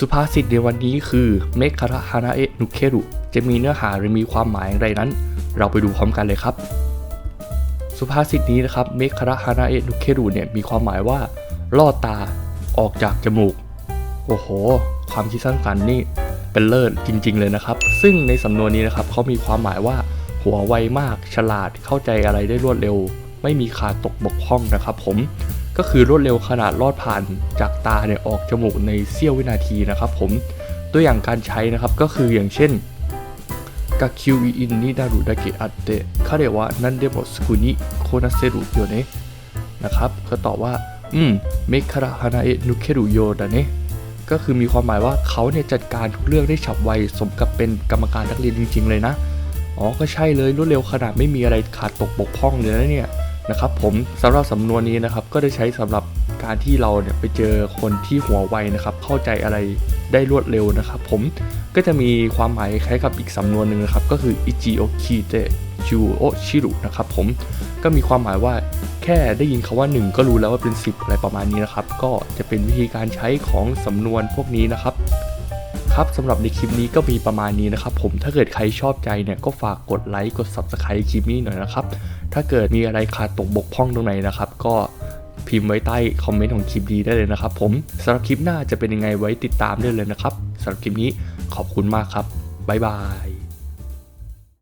สุภาษิตในวันนี้คือเมคคาระฮานาเอะนุเครุจะมีเนื้อหาหรือมีความหมายอย่างไรนั้น เราไปดูพร้อมกันเลยครับ สุภาษิตนี้นะครับเมคคาระฮานาเอะนุเครุเนี่ยมีความหมายว่าลอดตาออกจากจมูก โอ้โห ความคิดสร้างสรรค์นี่เป็นเลิศจริง ๆ เลยนะครับ ซึ่งในสำนวนนี้นะครับเขามีความหมายว่า หัวไวมากฉลาดเข้าใจอะไรได้รวดเร็ว ไม่มีขาดตกบกพร่องนะครับ ผม ก็คือรวดเร็วขนาดลอดผ่านจากตาเนี่ยออกจมูกในเสี้ยววินาทีนะครับผมตัวอย่างการใช้นะครับก็คืออย่างเช่นกาคิวอินนิดารุดาเกะอัตเตะคาเดวะนันเดโมสกุนิโคนาเซรุโยเนะนะครับก็ตอบว่า อืมเมคาระฮานาเอะนุเครุโยดะเนะก็คือมีความหมายว่าเขาเนี่ยจัดการทุกเรื่องได้ฉับไวสมกับเป็นกรรมการนักเรียนจริง ๆ เลยนะ อ๋อ ก็ใช่เลยรวดเร็วขนาดไม่มีอะไรขาดตกบกพร่องเลยนะเนี่ย นะครับผมสำหรับสำนวนนี้นะครับก็ได้ใช้สำหรับการที่เราเนี่ยไปเจอคนที่หัวไวนะครับเข้าใจอะไรได้รวดเร็วนะครับ ผมก็จะมีความหมายคล้ายกับอีกสำนวนหนึ่งนะครับ ก็คืออิจิโอคิเตจูโอชิรุนะครับผมก็มีความหมายว่าแค่ได้ยินคาว่า 1 ก็รู้แล้วว่าเป็น 10 อะไรประมาณนี้นะครับ ก็จะเป็นวิธีการใช้ของสำนวนพวกนี้นะครับ ครับสำหรับในคลิปนี้ก็มีประมาณนี้นะครับผมถ้าเกิดใครชอบใจเนี่ยก็ฝากกดไลค์กด Subscribe คลิปนี้หน่อยนะครับ ถ้าเกิดมีอะไรขาดตกบกพร่องตรงไหนนะครับ ก็พิมพ์ไว้ใต้คอมเมนต์ของคลิปนี้ได้เลยนะครับผมสำหรับคลิปหน้าจะเป็นยังไงไว้ติดตามได้เลยนะครับสำหรับคลิปนี้ขอบคุณมากครับบ๊ายบาย